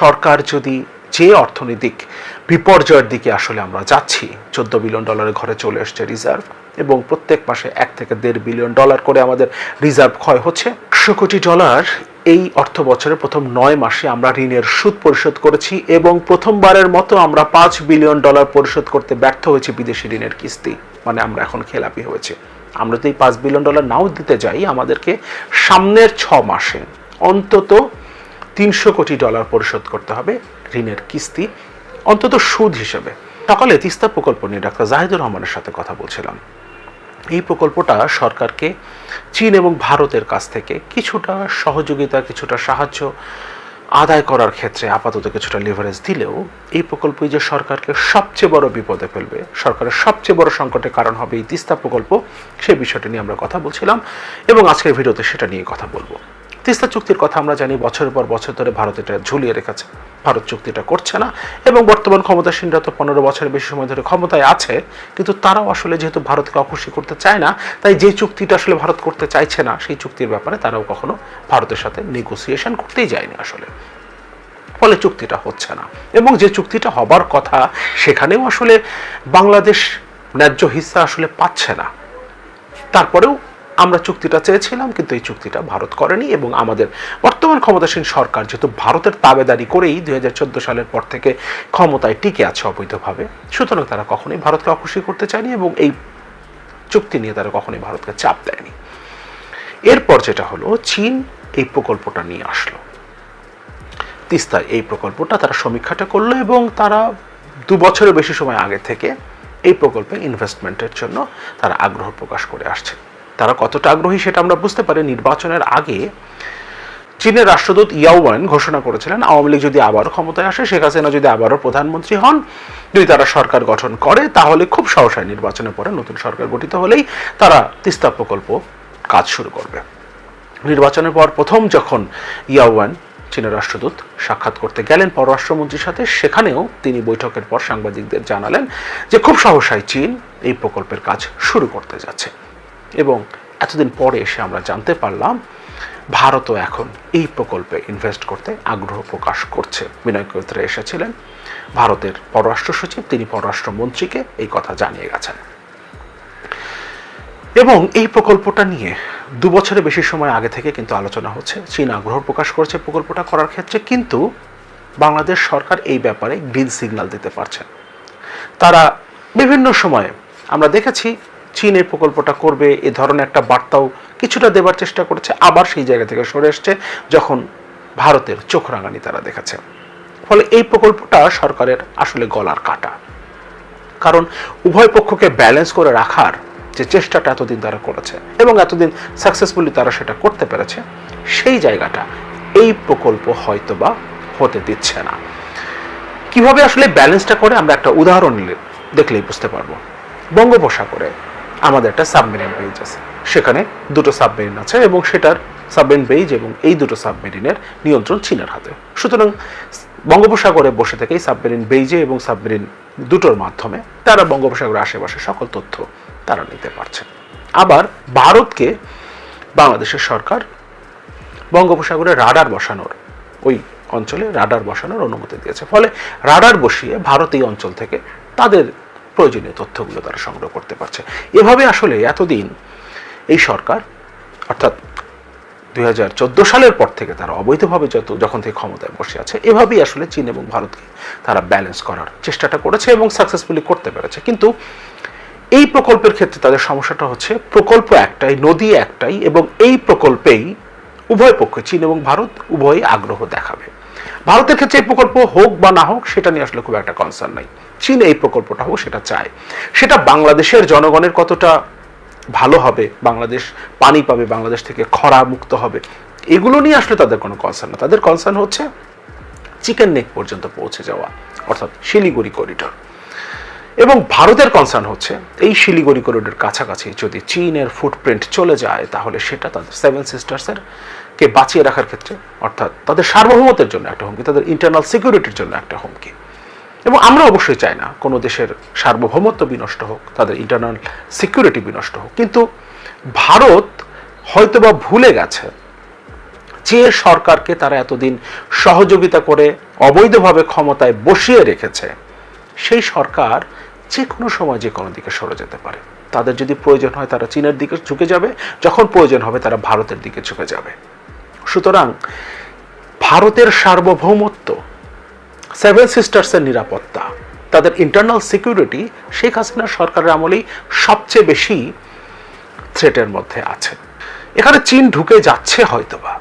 সরকার যদি যে অর্থনৈতিক বিপর্যয়ের দিকে আসলে আমরা যাচ্ছি, চোদ্দ বিলিয়ন ডলারের ঘরে চলে এসছে রিজার্ভ এবং প্রত্যেক মাসে এক থেকে দেড় বিলিয়ন ডলার করে আমাদের রিজার্ভ ক্ষয় হচ্ছে। একশো কোটি ডলার এই অর্থ বছরের প্রথম নয় মাসে আমরা ঋণের সুদ পরিশোধ করেছি এবং প্রথমবারের মতো আমরা পাঁচ বিলিয়ন ডলার পরিশোধ করতে ব্যর্থ হয়েছি বিদেশি ঋণের কিস্তি। মানে আমরা এখন খেলাপি হয়েছে। আমরা তো এই পাঁচ বিলিয়ন ডলার নাও দিতে যাই, আমাদেরকে সামনের ছ মাসে অন্তত তিনশো কোটি ডলার পরিশোধ করতে হবে ঋণের কিস্তি, অন্তত সুদ হিসেবে। সকালে তিস্তা প্রকল্প নিয়ে ডাক্তার জাহিদুর রহমানের সাথে কথা বলছিলাম। এই প্রকল্পটা সরকারকে চীন এবং ভারতের কাছ থেকে কিছুটা সহযোগিতা, কিছুটা সাহায্য আদায় করার ক্ষেত্রে আপাতত কিছুটা লিভারেজ দিলেও এই প্রকল্পই যে সরকারকে সবচেয়ে বড় বিপদে ফেলবে, সরকারের সবচেয়ে বড় সংকটের কারণ হবে এই তিস্তা প্রকল্প সেই বিষয়টা নিয়ে আমরা কথা বলছিলাম এবং আজকের ভিডিওতে সেটা নিয়ে কথা বলব। তিস্তা চুক্তির কথা আমরা জানি, বছরের পর বছর ধরে ভারত এটা ঝুলিয়ে রেখেছে। ভারত চুক্তিটা করছে না এবং বর্তমান ক্ষমতাসীনরা তো পনেরো বছরের বেশি সময় ধরে ক্ষমতায় আছে, কিন্তু তারাও আসলে যেহেতু ভারতকে অখুশি করতে চায় না, তাই যে চুক্তিটা আসলে ভারত করতে চাইছে না, সেই চুক্তির ব্যাপারে তারাও কখনো ভারতের সাথে নেগোসিয়েশন করতেই যায়নি আসলে। ফলে চুক্তিটা হচ্ছে না। এবং যে চুক্তিটা হবার কথা, সেখানেও আসলে বাংলাদেশ ন্যায্য হিস্সা আসলে পাচ্ছে না। তারপরেও আমরা চুক্তিটা চেয়েছিলাম, কিন্তু এই চুক্তিটা ভারত করেনি এবং আমাদের বর্তমান ক্ষমতাসীন সরকার যেহেতু ভারতের তাবেদারি করেই দুই হাজার চোদ্দ সালের পর থেকে ক্ষমতায় টিকে আছে অবৈধভাবে। সুতরাং তারা কখনোই ভারতকে অখুশি করতে চায়নি এবং এই চুক্তি নিয়ে তারা কখনোই ভারতকে চাপ দেয়নি। এরপর যেটা হলো, চীন এই প্রকল্পটা নিয়ে আসলো। তিস্তার এই প্রকল্পটা তারা সমীক্ষাটা করল এবং তারা দু বছরের বেশি সময় আগে থেকে এই প্রকল্পে ইনভেস্টমেন্টের জন্য তারা আগ্রহ প্রকাশ করে আসছে। তারা কতটা আগ্রহী সেটা আমরা বুঝতে পারি। নির্বাচনের আগে চীনের রাষ্ট্রদূত ইয়াওয়ান ঘোষণা করেছিলেন, আওয়ামী লীগ যদি আবারও ক্ষমতায় আসে, শেখ হাসিনা যদি আবারও প্রধানমন্ত্রী হন, যদি তারা সরকার গঠন করে, তাহলে খুব সহসায় নির্বাচনের পরে নতুন সরকার গঠিত হলেই তারা তিস্তা প্রকল্প কাজ শুরু করবে। নির্বাচনের পর প্রথম যখন ইয়াওয়ান চীনের রাষ্ট্রদূত সাক্ষাৎ করতে গেলেন পররাষ্ট্রমন্ত্রীর সাথে, সেখানেও তিনি বৈঠকের পর সাংবাদিকদের জানালেন যে খুব সহসায় চীন এই প্রকল্পের কাজ শুরু করতে যাচ্ছে। এবং এতদিন পরে এসে আমরা জানতে পারলাম ভারতও এখন এই প্রকল্পে ইনভেস্ট করতে আগ্রহ প্রকাশ করছে। বিনয় কৈত্রে এসেছিলেন ভারতের পররাষ্ট্র সচিব, তিনি পররাষ্ট্রমন্ত্রীকে এই কথা জানিয়ে গেছেন। এবং এই প্রকল্পটা নিয়ে দু বছরের বেশি সময় আগে থেকে কিন্তু আলোচনা হচ্ছে। চীন আগ্রহ প্রকাশ করেছে প্রকল্পটা করার ক্ষেত্রে, কিন্তু বাংলাদেশ সরকার এই ব্যাপারে গ্রিন সিগন্যাল দিতে পারছে তারা বিভিন্ন সময়ে আমরা দেখেছি চীন এই প্রকল্পটা করবে, এ ধরনের একটা বার্তাও কিছুটা দেবার চেষ্টা করেছে, আবার সেই জায়গা থেকে সরে এসছে, যখন ভারতের চোখ রাঙানি তারা দেখেছে। ফলে এই প্রকল্পটা সরকারের আসলে গলার কাটা। কারণ উভয় পক্ষকে ব্যালেন্স করে রাখার যে চেষ্টাটা এতদিন তারা করেছে এবং এতদিন সাকসেসফুলি তারা সেটা করতে পেরেছে, সেই জায়গাটা এই প্রকল্প হয়তোবা হতে দিচ্ছে না। কীভাবে আসলে ব্যালেন্সটা করে, আমরা একটা উদাহরণ দেখলেই বুঝতে পারব। বঙ্গোপসাগরে আমাদের একটা সাবমেরিন বেইজ আছে। সেখানে দুটো সাবমেরিন আছে এবং সেটার সাবমেরিন বেইজ এবং এই দুটো সাবমেরিনের নিয়ন্ত্রণ চীনের হাতে। সুতরাং বঙ্গোপসাগরে বসে থেকে এই সাবমেরিন বেইজে এবং সাবমেরিন দুটোর মাধ্যমে তারা বঙ্গোপসাগরের আশেপাশে সকল তথ্য তারা নিতে পারছে। আবার ভারতকে বাংলাদেশের সরকার বঙ্গোপসাগরে রাডার বসানোর, ওই অঞ্চলে রাডার বসানোর অনুমতি দিয়েছে। ফলে রাডার বসিয়ে ভারত এই অঞ্চল থেকে তাদের প্রয়োজনীয় তথ্যগুলো তারা সংগ্রহ করতে পারছে। এভাবে আসলে এতদিন এই সরকার, অর্থাৎ দু হাজার চোদ্দ সালের পর থেকে তারা অবৈধভাবে যত, যখন থেকে ক্ষমতায় বসে আছে, এভাবেই আসলে চীন এবং ভারতকে তারা ব্যালেন্স করার চেষ্টাটা করেছে এবং সাকসেসফুলি করতে পেরেছে। কিন্তু এই প্রকল্পের ক্ষেত্রে তাদের সমস্যাটা হচ্ছে, প্রকল্প একটাই, নদী একটাই এবং এই প্রকল্পেই উভয় পক্ষ চীন এবং ভারত উভয়ই আগ্রহ দেখাবে। ভারতের ক্ষেত্রে এই প্রকল্প হোক বা না হোক, সেটা নিয়ে আসলে খুব একটা কনসার্ন নাই। চীন এই প্রকল্পটা হোক, সেটা চায়। সেটা বাংলাদেশের জনগণের কতটা ভালো হবে, বাংলাদেশ পানি পাবে, বাংলাদেশ থেকে খরা মুক্ত হবে, এগুলো নিয়ে আসলে তাদের কোনো কনসার্ন না। তাদের কনসার্ন হচ্ছে চিকেন নেক পর্যন্ত পৌঁছে যাওয়া, অর্থাৎ শিলিগুড়ি করিডর এবং ভারতের কনসার্ন হচ্ছে, এই শিলিগুড়ি করিডোর কাছাকাছি যদি চীনের ফুটপ্রিন্ট চলে যায়, তাহলে সেটা তাদের সেভেন সিস্টার্সের কে বাঁচিয়ে রাখার ক্ষেত্রে, অর্থাৎ তাদের সার্বভৌমত্বের জন্য একটা হুমকি, তাদের ইন্টারনাল সিকিউরিটির জন্য একটা হুমকি। এবং আমরা অবশ্যই চাই না কোনো দেশের সার্বভৌমত্ব বিনষ্ট হোক, তাদের ইন্টারনাল সিকিউরিটি বিনষ্ট হোক। কিন্তু ভারত হয়তোবা ভুলে গেছে যে সরকারকে তারা এতদিন সহযোগিতা করে অবৈধভাবে ক্ষমতায় বসিয়ে রেখেছে। সেই সরকার যে কোনো সময় যে কোনো দিকে সরে যেতে পারে। তাদের যদি প্রয়োজন হয় তারা চীনের দিকে ঝুঁকে যাবে, যখন প্রয়োজন হবে তারা ভারতের দিকে ঝুঁকে যাবে। সুতরাং ভারতের সার্বভৌমত্ব সেভেন সিস্টার্সের নিরাপত্তা, তাদের ইন্টারনাল সিকিউরিটি শেখ হাসিনা সরকারের আমলেই সবচেয়ে বেশি থ্রেটের মধ্যে আছে। এখানে চীন ঢুকে যাচ্ছে হয়তোবা।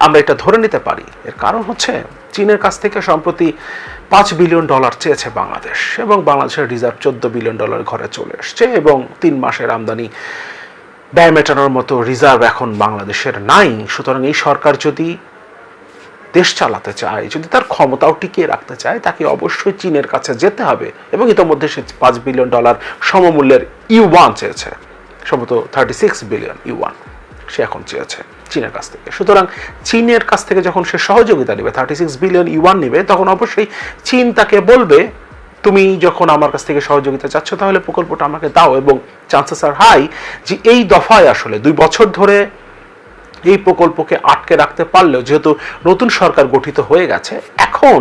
আমরা এটা ধরে নিতে পারি। এর কারণ হচ্ছে চীনের কাছ থেকে সম্প্রতি পাঁচ বিলিয়ন ডলার চেয়েছে বাংলাদেশ এবং বাংলাদেশের রিজার্ভ চোদ্দ বিলিয়ন ডলার ঘরে চলে এসছে এবং তিন মাসের আমদানি ব্যয় মেটানোর মতো রিজার্ভ এখন বাংলাদেশের নাই। সুতরাং এই সরকার যদি দেশ চালাতে চায়, যদি তার ক্ষমতাও টিকিয়ে রাখতে চায়, তাকে অবশ্যই চীনের কাছে যেতে হবে এবং ইতোমধ্যে সে পাঁচ বিলিয়ন ডলার সমমূল্যের ইউ ওয়ান চেয়েছে, সম্ভবত thirty six billion yuan সে এখন চেয়েছে চীনের কাছ থেকে। সুতরাং চীনের কাছ থেকে যখন সে সহযোগিতা নেবে থার্টি সিক্স বিলিয়ন ইউয়ান নেবে, তখন অবশ্যই চীন তাকে বলবে, তুমি যখন আমার কাছ থেকে সহযোগিতা চাচ্ছ, তাহলে প্রকল্পটা আমাকে দাও। এবং চান্সেস আর হাই যে এই দফায় আসলে দুই বছর ধরে এই প্রকল্পকে আটকে রাখতে পারলেও, যেহেতু নতুন সরকার গঠিত হয়ে গেছে, এখন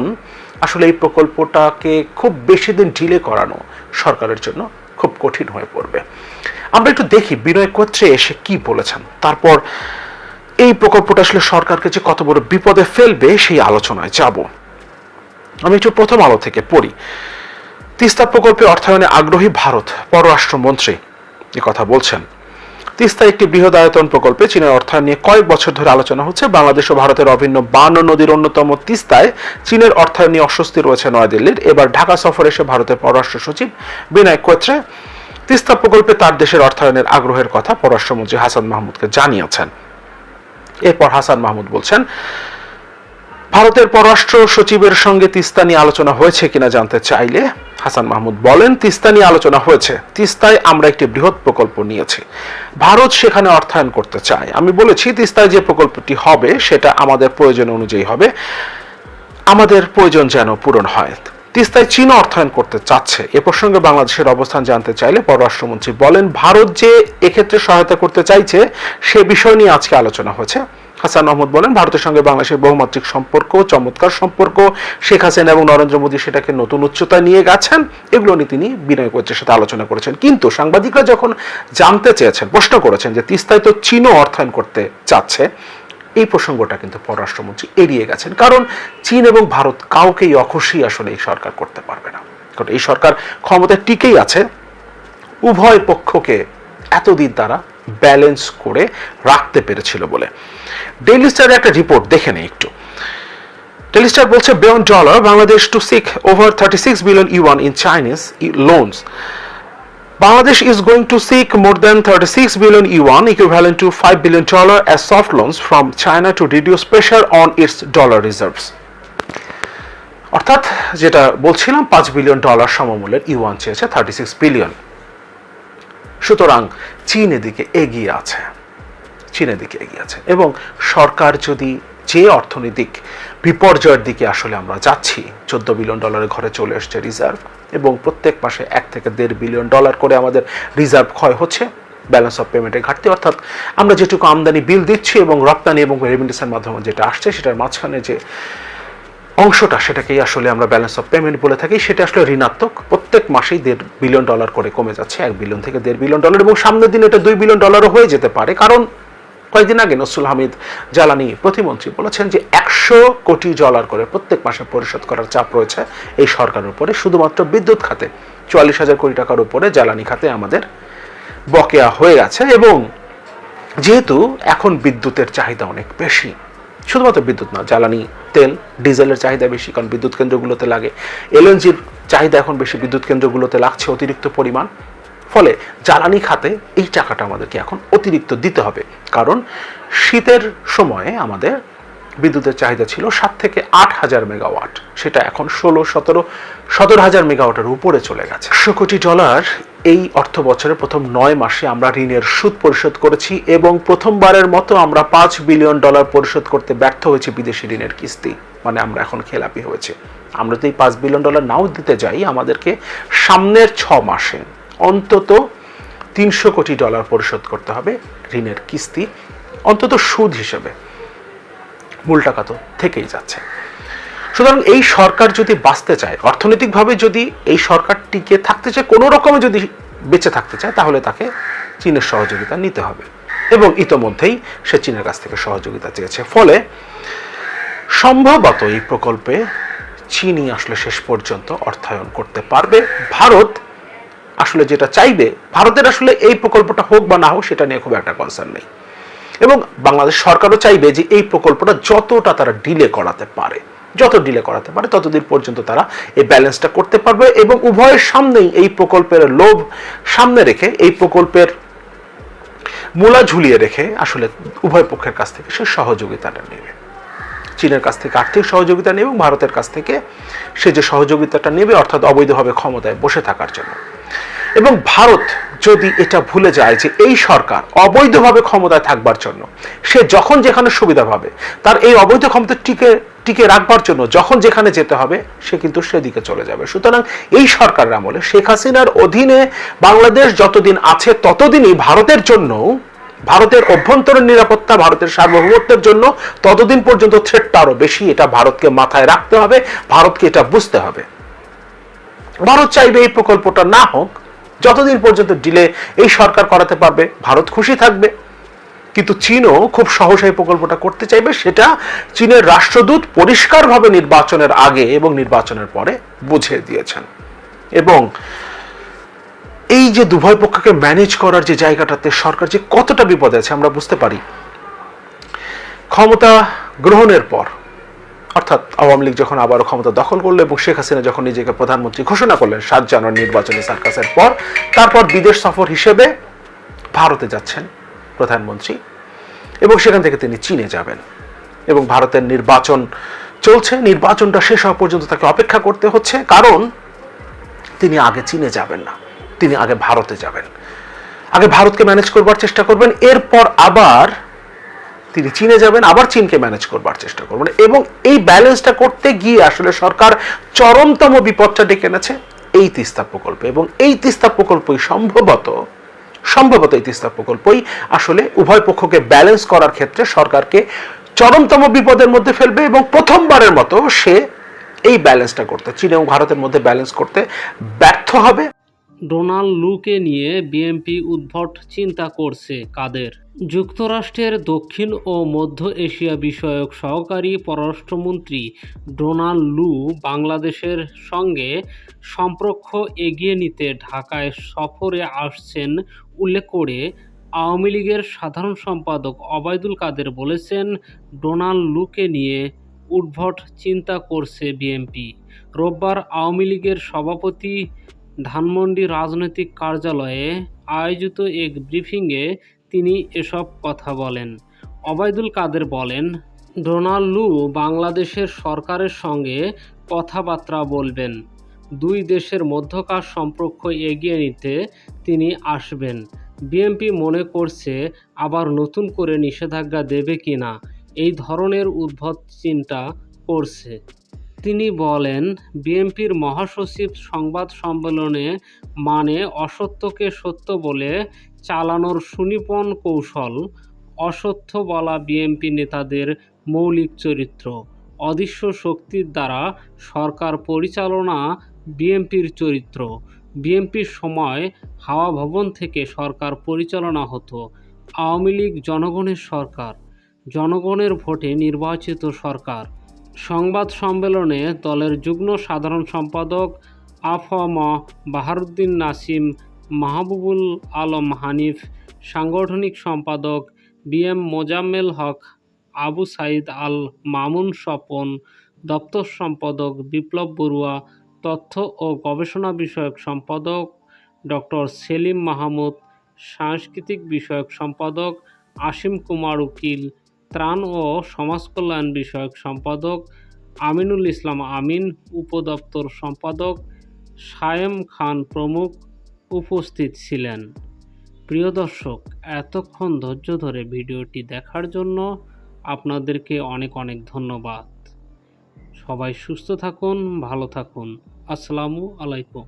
আসলে এই প্রকল্পটাকে খুব বেশি দিন ঢিলে করানো সরকারের জন্য খুব কঠিন হয়ে পড়বে। আমরা একটু দেখি বিনয় কোত্রে এসে কি বলেছেন। তারপর, এই প্রকল্পটা আসলে সরকারকে যে কত বড় বিপদে ফেলবে সেই আলোচনায় যাব। আমি একটু প্রথম আলো থেকে পড়ি। তিস্তা প্রকল্পে অর্থায়নে আগ্রহী ভারত, পররাষ্ট্রমন্ত্রী এ কথা বলছেন। তিস্তা একটি বৃহৎ আয়তন প্রকল্পে চীনের অর্থায়ন নিয়ে কয়েক বছর ধরে আলোচনা হচ্ছে। বাংলাদেশ ও ভারতের অভিন্ন বান্ন নদীর অন্যতম তিস্তায় চীনের অর্থায়ন নিয়ে অস্বস্তি রয়েছে নয়াদিল্লির। এবার ঢাকা সফর এসে ভারতের পররাষ্ট্র সচিব বিনয় কোয়েত্রে তিস্তা প্রকল্পে তার দেশের অর্থায়নের আগ্রহের কথা পররাষ্ট্রমন্ত্রী হাসান মাহমুদকে জানিয়েছেন। এরপর হাসান মাহমুদ বলছেন, ভারতের পররাষ্ট্র সচিবের সঙ্গে তিস্তা নিয়ে আলোচনা হয়েছে কিনা জানতে চাইলে হাসান মাহমুদ বলেন, তিস্তা নিয়ে আলোচনা হয়েছে। তিস্তায় আমরা একটি বৃহৎ প্রকল্প নিয়েছি। ভারত সেখানে অর্থায়ন করতে চায়। আমি বলেছি, তিস্তায় যে প্রকল্পটি হবে সেটা আমাদের প্রয়োজন অনুযায়ী হবে। আমাদের প্রয়োজন যেন পূরণ হয়। তিস্তায় চীন অর্থায়ন করতে চাচ্ছে। এ প্রসঙ্গে বাংলাদেশের অবস্থান জানতে চাইলে পররাষ্ট্রমন্ত্রী বলেন, ভারত যে এক্ষেত্রে সহায়তা করতে চাইছে, সে বিষয় নিয়ে আজকে আলোচনা হয়েছে। হাসান আহমদ বলেন, ভারতের সঙ্গে বাংলাদেশের বহুমাত্রিক সম্পর্ক, চমৎকার সম্পর্ক, শেখ হাসিনা এবং নরেন্দ্র মোদী সেটাকে নতুন উচ্চতায় নিয়ে গেছেন, এগুলো নিয়ে তিনি বিনয় কোচের সাথে আলোচনা করেছেন। কিন্তু সাংবাদিকরা যখন জানতে চেয়েছেন, প্রশ্ন করেছেন যে তিস্তায় তো চীনও অর্থায়ন করতে চাচ্ছে এই প্রসঙ্গটা কিন্তু পররাষ্ট্রমন্ত্রী এড়িয়ে গেছেন। কারণ চীন এবং ভারত কাউকেই অখুশি আসলে এই সরকার করতে পারবে না। কারণ এই সরকার ক্ষমতায় টিকেই আছে। উভয় পক্ষকে এতদিন তারা ব্যালেন্স করে রাখতে পেরেছিল বলে। ডেইলি স্টারের একটা রিপোর্ট দেখে নেই একটু। ডেইলি স্টার বলছে beyond dollar, Bangladesh to seek over thirty six billion yuan in Chinese loans Bangladesh is going to seek more than 36 billion yuan, equivalent to 5 billion dollar, as soft loans from China to reduce pressure on its dollar reserves. অর্থাৎ যেটা বলছিলাম পাঁচ billion dollar সমমূল্যের yuan চেয়েছে thirty six billion সুতরাং চীন এদিকে এগিয়ে আছে চীন এদিকে এগিয়ে আছে এবং সরকার যদি যে অর্থনৈতিক বিপর্যয়ের দিকে আসলে আমরা যাচ্ছি চোদ্দ বিলিয়ন ডলারের ঘরে চলে এসছে রিজার্ভ এবং প্রত্যেক মাসে এক থেকে দেড় বিলিয়ন ডলার করে আমাদের রিজার্ভ ক্ষয় হচ্ছে ব্যালেন্স অফ পেমেন্টের ঘাটতি। অর্থাৎ আমরা যেটুকু আমদানি বিল দিচ্ছি এবং রপ্তানি এবং রেমিটেন্সের মাধ্যমে যেটা আসছে, সেটার মাঝখানে যে অংশটা, সেটাকেই আসলে আমরা ব্যালেন্স অফ পেমেন্ট বলে থাকি। সেটা আসলে ঋণাত্মক। প্রত্যেক মাসেই দেড় বিলিয়ন ডলার করে কমে যাচ্ছে, এক বিলিয়ন থেকে দেড় বিলিয়ন ডলার। এবং সামনের দিন এটা দুই বিলিয়ন ডলারও হয়ে যেতে পারে। কারণ কয়েকদিন আগে নসরুল হামিদ জ্বালানি প্রতিমন্ত্রী বলেছেন যে একশো কোটি ডলার করে প্রত্যেক মাসে পরিশোধ করার চাপ রয়েছে এই সরকারের উপরে। শুধুমাত্র বিদ্যুৎ খাতে চুয়াল্লিশ হাজার কোটি টাকার উপরে জ্বালানি খাতে আমাদের বকেয়া হয়ে গেছে এবং যেহেতু এখন বিদ্যুতের চাহিদা অনেক বেশি, শুধুমাত্র বিদ্যুৎ না, জ্বালানি, তেল, ডিজেলের চাহিদা বেশি, কারণ বিদ্যুৎ কেন্দ্রগুলোতে লাগে। এলএনজির চাহিদা এখন বেশি, বিদ্যুৎ কেন্দ্রগুলোতে লাগছে অতিরিক্ত পরিমাণ। ফলে জ্বালানি খাতে এই টাকাটা আমাদেরকে এখন অতিরিক্ত দিতে হবে। কারণ শীতের সময়ে আমাদের বিদ্যুতের চাহিদা ছিল সাত থেকে আট হাজার মেগাওয়াট। সেটা এখন ষোলো, সতেরো সতেরো হাজার মেগাওয়াটের উপরে চলে গেছে। একশো কোটি ডলার এই অর্থ বছরের প্রথম নয় মাসে আমরা ঋণের সুদ পরিশোধ করেছি এবং প্রথমবারের মতো আমরা পাঁচ বিলিয়ন ডলার পরিশোধ করতে ব্যর্থ হয়েছি বিদেশি ঋণের কিস্তি। মানে আমরা এখন খেলাপি হয়েছে। আমরা যদি এই পাঁচ বিলিয়ন ডলার নাও দিতে যাই, আমাদেরকে সামনের ছ মাসে অন্তত তিনশো কোটি ডলার পরিশোধ করতে হবে ঋণের কিস্তি, অন্তত সুদ হিসেবে। মূল টাকা তো থেকেই যাচ্ছে। সুতরাং এই সরকার যদি বাঁচতে চায়, অর্থনৈতিকভাবে যদি এই সরকার টিকে থাকতে চায়, কোনো রকমে যদি বেঁচে থাকতে চায়, তাহলে তাকে চীনের সহযোগিতা নিতে হবে। এবং ইতোমধ্যেই সে চীনের কাছ থেকে সহযোগিতা চেয়েছে। ফলে সম্ভবত এই প্রকল্পে চীনই আসলে শেষ পর্যন্ত অর্থায়ন করতে পারবে। ভারত আসলে যেটা চাইবে, ভারতের আসলে এই প্রকল্পটা হোক বা না হোক, সেটা নিয়ে খুব একটা কনসার্ন নেই। এবং বাংলাদেশ সরকারও চাইবে যে এই প্রকল্পটা যতটা তারা ডিলে করাতে পারে, যত ডিলে করাতে পারে, ততদিন পর্যন্ত তারা এই ব্যালেন্সটা করতে পারবে এবং উভয়ের সামনেই এই প্রকল্পের লোভ সামনে রেখে, এই প্রকল্পের মূলা ঝুলিয়ে রেখে আসলে উভয় পক্ষের কাছ থেকে সে সহযোগিতাটা নেবে। চীনের কাছ থেকে আর্থিক সহযোগিতা নেবে এবং ভারতের কাছ থেকে সে যে সহযোগিতাটা নেবে, অর্থাৎ অবৈধভাবে ক্ষমতায় বসে থাকার জন্য। এবং ভারত যদি এটা ভুলে যায় যে এই সরকার অবৈধভাবে ক্ষমতায় থাকবার জন্য, সে যখন যেখানে সুবিধা পাবে, তার এই অবৈধ ক্ষমতা টিকে টিকে রাখবার জন্য যখন যেখানে যেতে হবে, সে কিন্তু সেদিকে চলে যাবে। সুতরাং এই সরকারের আমলে শেখ হাসিনার অধীনে বাংলাদেশ যতদিন আছে, ততদিনই ভারতের জন্য ভারতের অভ্যন্তরীণ নিরাপত্তা, ভারতের সার্বভৌমত্বের জন্য ততদিন পর্যন্ত থ্রেটটা আরও বেশি, এটা ভারতকে মাথায় রাখতে হবে, ভারতকে এটা বুঝতে হবে। ভারত চাইবে এই প্রকল্পটা না হোক যতদিন পর্যন্ত ডিলে এই সরকার করাতে পারবে, ভারত খুশি থাকবে। কিন্তু চীনও খুব সহসা এই প্রকল্পটা করতে চাইবে, সেটা চীনের রাষ্ট্রদূত পরিষ্কারভাবে নির্বাচনের আগে এবং নির্বাচনের পরে বুঝিয়ে দিয়েছেন। এবং এই যে দুভয় পক্ষকে ম্যানেজ করার যে জায়গাটাতে সরকার যে কতটা বিপদে আছে আমরা বুঝতে পারি। ক্ষমতা গ্রহণের পর অর্থাৎ আওয়ামী লীগ যখন আবারও ক্ষমতা দখল করল এবং শেখ হাসিনা যখন নিজেকে প্রধানমন্ত্রী ঘোষণা করলেন সাত জানুয়ারি নির্বাচনী সার্কাসের পর, তারপর বিদেশ সফর হিসেবে ভারতে যাচ্ছেন প্রধানমন্ত্রী এবং সেখান থেকে তিনি চীনে যাবেন এবং ভারতের নির্বাচন চলছে। নির্বাচনটা শেষ হওয়া পর্যন্ত তাকে অপেক্ষা করতে হচ্ছে, কারণ তিনি আগে চীনে যাবেন না, তিনি আগে ভারতে যাবেন। আগে ভারতকে ম্যানেজ করবার চেষ্টা করবেন, এরপর আবার তিনি চীনে যাবেন, আবার চীনকে ম্যানেজ করবার চেষ্টা করবেন। এবং এই ব্যালেন্সটা করতে গিয়ে আসলে সরকার চরমতম বিপদটা ডেকে এনেছে, এই তিস্তা প্রকল্পে। এবং এই তিস্তা প্রকল্পই সম্ভবত সম্ভবত এই তিস্তা প্রকল্পই আসলে উভয় পক্ষকে ব্যালেন্স করার ক্ষেত্রে সরকারকে চরমতম বিপদের মধ্যে ফেলবে এবং প্রথমবারের মতো সে এই ব্যালেন্সটা করতে, চীন এবং ভারতের মধ্যে ব্যালেন্স করতে ব্যর্থ হবে। ডোনাল্ড লুকে নিয়ে বিএনপি উদ্ভট চিন্তা করছে কাদের? যুক্তরাষ্ট্রের দক্ষিণ ও মধ্য এশিয়া বিষয়ক সহকারী পররাষ্ট্রমন্ত্রী ডোনাল্ড লু বাংলাদেশের সঙ্গে সম্পর্ক এগিয়ে নিতে ঢাকায় সফরে আসছেন উল্লেখ করে আওয়ামী লীগের সাধারণ সম্পাদক অবায়দুল কাদের বলেছেন, ডোনাল্ড লুকে নিয়ে উদ্ভট চিন্তা করছে বিএনপি। রোববার আওয়ামী লীগের সভাপতি ধানমন্ডি রাজনৈতিক কার্যালয়ে আয়োজিত এক ব্রিফিংয়ে তিনি এসব কথা বলেন। অবায়দুল কাদের বলেন, ডোনাল্ড লু বাংলাদেশের সরকারের সঙ্গে কথাবার্তা বলবেন। দুই দেশের মধ্যকার সম্পর্ক এগিয়ে নিতে তিনি আসবেন। বিএনপি মনে করছে আবার নতুন করে নিষেধাজ্ঞা দেবে কিনা, এই ধরনের উদ্ভব চিন্তা করছে। তিনি বলেন, বিএনপির মহাসচিব সংবাদ সম্মেলনে মানে অসত্যকে সত্য বলে চালানোর সুনিপন কৌশল, অসত্য বলা বিএনপি নেতাদের মৌলিক চরিত্র, অদৃশ্য শক্তির দ্বারা সরকার পরিচালনা বিএনপির চরিত্র। বিএনপির সময় হাওয়া ভবন থেকে সরকার পরিচালনা হতো, আওয়ামী লীগ জনগণের সরকার, জনগণের ভোটে নির্বাচিত সরকার। সংবাদ সম্মেলনে দলের যুগ্ম সাধারণ সম্পাদক আফম বাহারুদ্দিন নাসিম, মাহবুবুল আলম হানিফ, সাংগঠনিক সম্পাদক বি এম মোজাম্মেল হক, আবু সাইদ আল মামুন স্বপন, দপ্তর সম্পাদক বিপ্লব বড়ুয়া, তথ্য ও গবেষণা বিষয়ক সম্পাদক ডক্টর সেলিম মাহমুদ, সাংস্কৃতিক বিষয়ক সম্পাদক আসিম কুমার উকিল ত্রাণ ও সমাজকল্যাণ বিষয়ক সম্পাদক আমিনুল ইসলাম আমিন, উপদপ্তর সম্পাদক সায়েম খান প্রমুখ উপস্থিত ছিলেন। প্রিয় দর্শক, এতক্ষণ ধৈর্য ধরে ভিডিওটি দেখার জন্য আপনাদেরকে অনেক অনেক ধন্যবাদ। সবাই সুস্থ থাকুন, ভালো থাকুন। আসসালামু আলাইকুম।